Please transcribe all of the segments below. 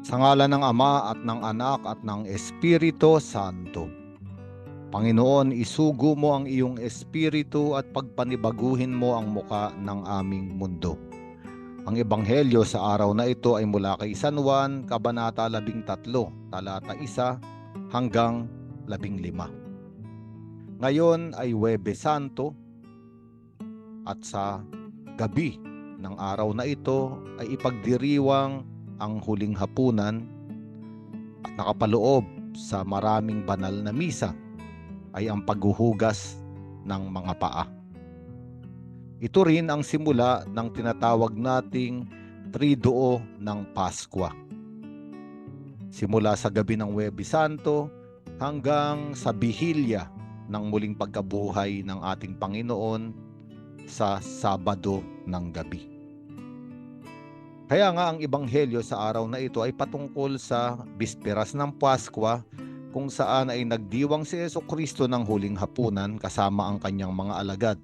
Sa ngala ng Ama at ng Anak at ng Espiritu Santo. Panginoon, isugo mo ang iyong espiritu at pagpanibaguhin mo ang muka ng aming mundo. Ang ebanghelyo sa araw na ito ay mula kay San Juan, Kabanata 13, talata 1 hanggang 15. Ngayon ay Webe Santo at sa gabi ng araw na ito ay ipagdiriwang ang huling hapunan at nakapaloob sa maraming banal na misa ay ang paghuhugas ng mga paa. Ito rin ang simula ng tinatawag nating Triduo ng Paskwa. Simula sa gabi ng Huwebe Santo hanggang sa bihilya ng muling pagkabuhay ng ating Panginoon sa Sabado ng gabi. Kaya nga ang ebanghelyo sa araw na ito ay patungkol sa bisperas ng Paskwa kung saan ay nagdiwang si Yeso Kristo ng huling hapunan kasama ang kanyang mga alagad.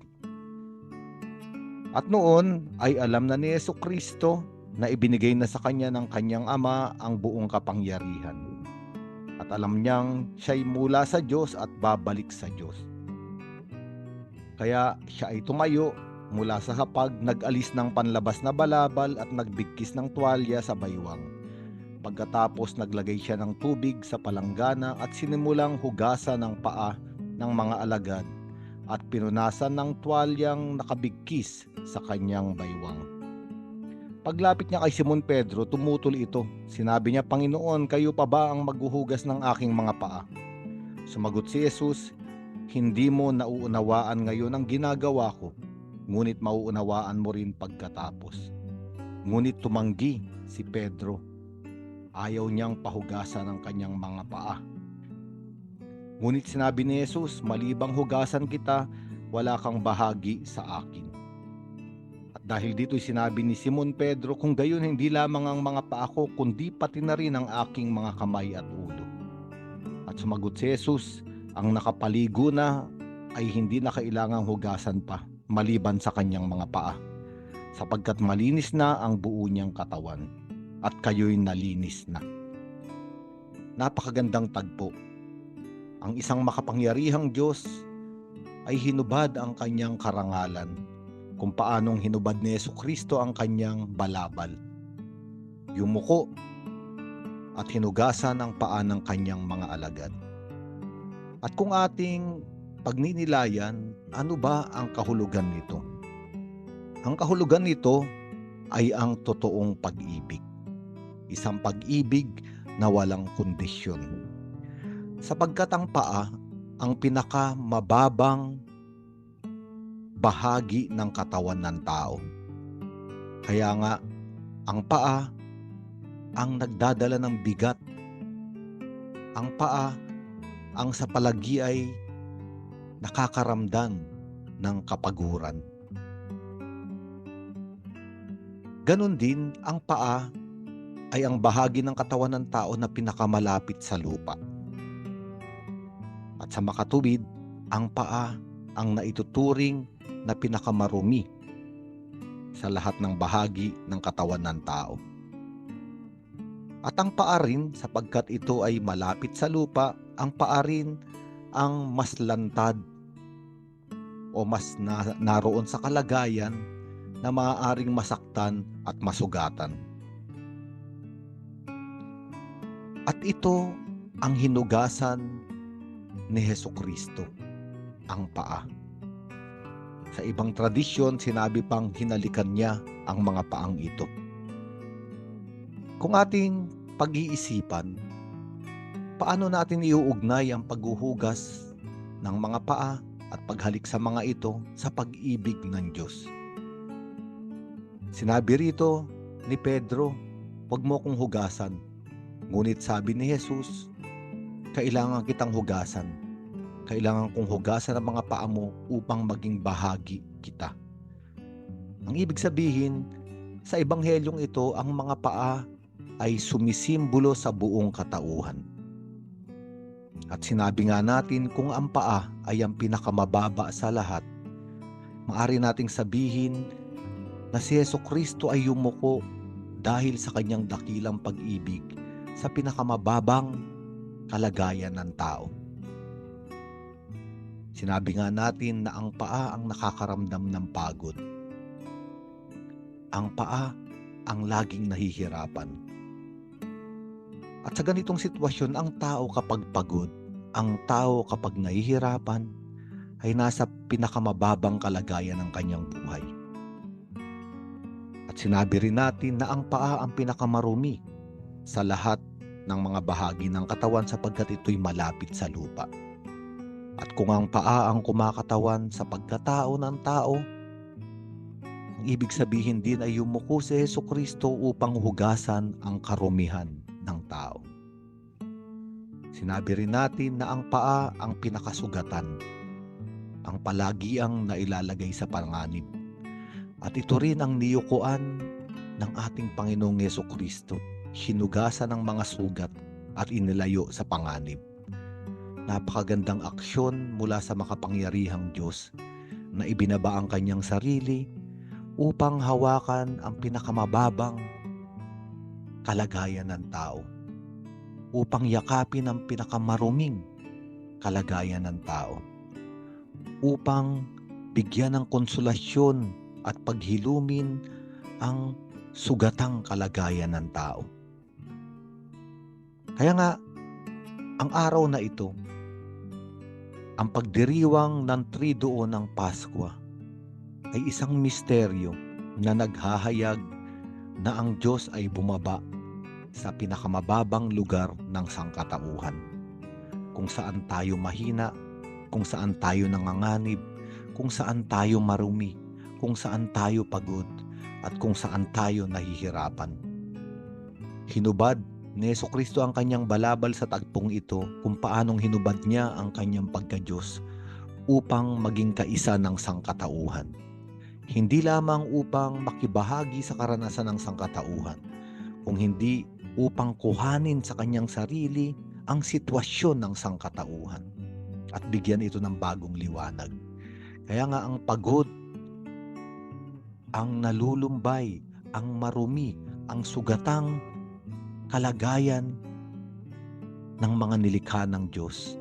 At noon ay alam na ni Yeso Kristo na ibinigay na sa kanya ng kanyang ama ang buong kapangyarihan. At alam niyang siya'y mula sa Diyos at babalik sa Diyos. Kaya siya ay tumayo mula sa hapag, nag-alis ng panlabas na balabal at nagbigkis ng tuwalya sa baywang. Pagkatapos naglagay siya ng tubig sa palanggana at sinimulang hugasan ng paa ng mga alagad at pinunasan ng tuwalyang nakabigkis sa kanyang baywang. Paglapit niya kay Simon Pedro, tumutol ito. Sinabi niya, Panginoon, kayo pa ba ang maghuhugas ng aking mga paa? Sumagot si Jesus, hindi mo nauunawaan ngayon ang ginagawa ko, ngunit mauunawaan mo rin pagkatapos. Ngunit tumanggi si Pedro. Ayaw niyang pahugasan ang kanyang mga paa. Ngunit sinabi ni Jesus, malibang hugasan kita, wala kang bahagi sa akin. At dahil dito'y sinabi ni Simon Pedro, kung gayon hindi lamang ang mga paa ko, kundi pati na rin ang aking mga kamay at ulo. At sumagot si Jesus, ang nakapaligo na ay hindi na kailangang hugasan pa, maliban sa kanyang mga paa, sapagkat malinis na ang buo niyang katawan, at kayo'y nalinis na. Napakagandang tagpo ang isang makapangyarihang Diyos ay hinubad ang kanyang karangalan kung paanong hinubad ni Yesu Kristo ang kanyang balabal. Yumuko at hinugasan ang paa ng kanyang mga alagad. At kung ating pagninilayan, ano ba ang kahulugan nito? Ang kahulugan nito ay ang totoong pag-ibig. Isang pag-ibig na walang kondisyon sapagkat ang paa ang pinakamababang bahagi ng katawan ng tao. Kaya nga, ang paa ang nagdadala ng bigat. Ang paa ang sa palagi ay nakakaramdam ng kapaguran. Ganon din, ang paa ay ang bahagi ng katawan ng tao na pinakamalapit sa lupa. At sa makatuwid, ang paa ang naituturing na pinakamarumi sa lahat ng bahagi ng katawan ng tao. At ang paa rin, sapagkat ito ay malapit sa lupa, ang paa rin ang mas lantad o mas na, naroon sa kalagayan na maaaring masaktan at masugatan. At ito ang hinugasan ni Heso Kristo, ang paa. Sa ibang tradisyon, sinabi pang hinalikan niya ang mga paang ito. Kung ating pag-iisipan, paano natin iuugnay ang paghuhugas ng mga paa at paghalik sa mga ito sa pag-ibig ng Diyos? Sinabi rito ni Pedro, huwag mo kong hugasan. Ngunit sabi ni Jesus, kailangan kitang hugasan. Kailangan kong hugasan ang mga paa mo upang maging bahagi kita. Ang ibig sabihin, sa ebanghelyong ito, ang mga paa ay sumisimbolo sa buong katauhan. At sinabi nga natin kung ang paa ay ang pinakamababa sa lahat, maari nating sabihin na si Yeso Kristo ay yumuko dahil sa kanyang dakilang pag-ibig sa pinakamababang kalagayan ng tao. Sinabi nga natin na ang paa ang nakakaramdam ng pagod. Ang paa ang laging nahihirapan. At sa ganitong sitwasyon, ang tao kapag pagod, ang tao kapag nahihirapan, ay nasa pinakamababang kalagayan ng kanyang buhay. At sinabi rin natin na ang paa ang pinakamarumi sa lahat ng mga bahagi ng katawan sapagkat ito'y malapit sa lupa. At kung ang paa ang kumakatawan sa pagkatao ng tao, ang ibig sabihin din ay yumuko si Yeso Kristo upang hugasan ang karumihan ng tao. Sinabi rin natin na ang paa ang pinakasugatan, ang palagi ang nailalagay sa panganib. At ito rin ang niyukuan ng ating Panginoong Yeso Kristo, hinugasan ng mga sugat at inilayo sa panganib. Napakagandang aksyon mula sa makapangyarihang Diyos na ibinaba ang kanyang sarili upang hawakan ang pinakamababang kalagayan ng tao upang yakapin ang pinakamaruming kalagayan ng tao upang bigyan ng konsolasyon at paghilumin ang sugatang kalagayan ng tao. Kaya nga, ang araw na ito, ang pagdiriwang ng triduo ng Paskwa ay isang misteryo na naghahayag na ang Diyos ay bumaba sa pinakamababang lugar ng sangkatauhan. Kung saan tayo mahina, kung saan tayo nanganganib, kung saan tayo marumi, kung saan tayo pagod, at kung saan tayo nahihirapan. Hinubad ni Yeso Kristo ang kanyang balabal sa tagpong ito kung paanong hinubad niya ang kanyang pagka-Diyos upang maging kaisa ng sangkatauhan. Hindi lamang upang makibahagi sa karanasan ng sangkatauhan, kung hindi upang kuhanin sa kanyang sarili ang sitwasyon ng sangkatauhan at bigyan ito ng bagong liwanag. Kaya nga ang pagod, ang nalulumbay, ang marumi, ang sugatang kalagayan ng mga nilikha ng Diyos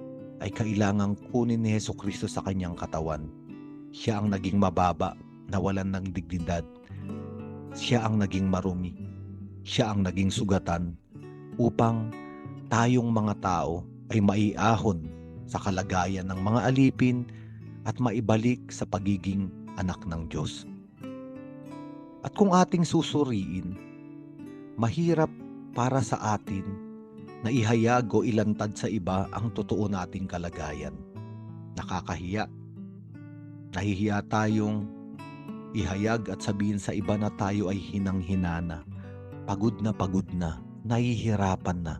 ay kailangang kunin ni Heso Kristo sa kanyang katawan. Siya ang naging mababa, nawalan ng dignidad. Siya ang naging marumi. Siya ang naging sugatan upang tayong mga tao ay maiahon sa kalagayan ng mga alipin at maibalik sa pagiging anak ng Diyos. At kung ating susuriin, mahirap para sa atin na ihayag o ilantad sa iba ang totoo nating kalagayan. Nakakahiya. Nahihiya tayong ihayag at sabihin sa iba na tayo ay hinang-hinana, pagod na pagod na, nahihirapan na,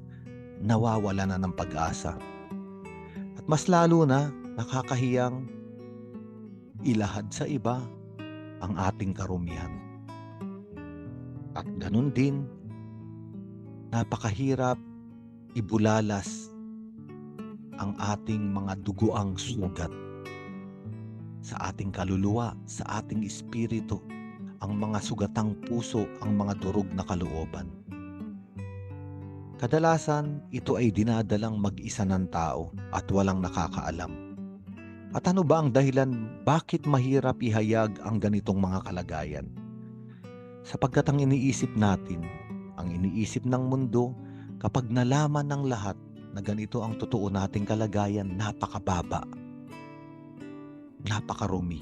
nawawala na ng pag-asa. At mas lalo na nakakahiyang ilahad sa iba ang ating karumihan. At ganun din, napakahirap ibulalas ang ating mga dugoang sugat sa ating kaluluwa, sa ating espiritu, ang mga sugatang puso, ang mga durog na kalooban. Kadalasan, ito ay dinadalang mag-isa ng tao at walang nakakaalam. At ano ba ang dahilan bakit mahirap ihayag ang ganitong mga kalagayan? Sapagkat ang iniisip natin, ang iniisip ng mundo, kapag nalaman ng lahat na ganito ang totoo nating kalagayan, napakababa, napakarumi,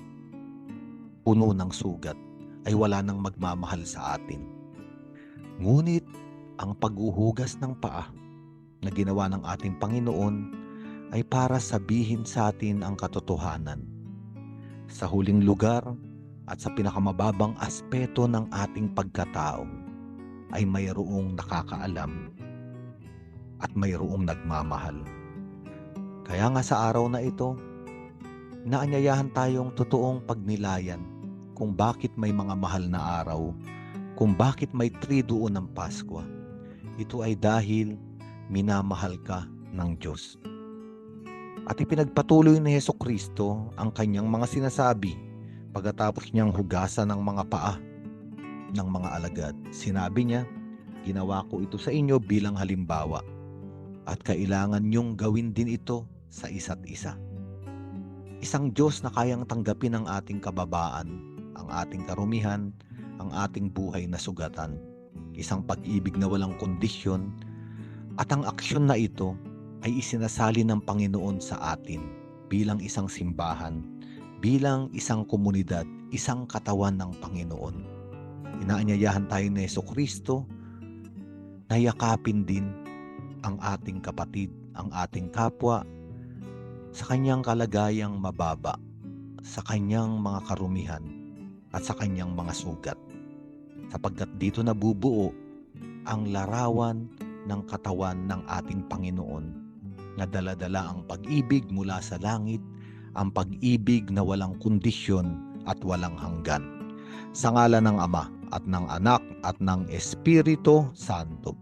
puno ng sugat, ay wala nang magmamahal sa atin. Ngunit ang paghuhugas ng paa na ginawa ng ating Panginoon ay para sabihin sa atin ang katotohanan. Sa huling lugar at sa pinakamababang aspeto ng ating pagkatao ay mayroong nakakaalam at mayroong nagmamahal. Kaya nga sa araw na ito, naanyayahan tayong totoong pagnilayan kung bakit may mga mahal na araw, kung bakit may triduo ng Paskwa. Ito ay dahil minamahal ka ng Diyos. At ipinagpatuloy ni Heso Kristo ang kanyang mga sinasabi pagkatapos niyang hugasan ng mga paa ng mga alagad. Sinabi niya, Ginawa ko ito sa inyo bilang halimbawa at kailangan niyong gawin din ito sa isa't isa. Isang Diyos na kayang tanggapin ang ating kababaan, ang ating karumihan, ang ating buhay na sugatan. Isang pag-ibig na walang kondisyon at ang aksyon na ito ay isinasali ng Panginoon sa atin bilang isang simbahan, bilang isang komunidad, isang katawan ng Panginoon. Inaanyayahan tayo ni Yeso Kristo na yakapin din ang ating kapatid, ang ating kapwa sa kanyang kalagayang mababa, sa kanyang mga karumihan at sa kanyang mga sugat. Sapagkat dito nabubuo ang larawan ng katawan ng ating Panginoon na daladala ang pag-ibig mula sa langit, ang pag-ibig na walang kondisyon at walang hanggan. Sa ngala ng Ama at ng Anak at ng Espiritu Santo.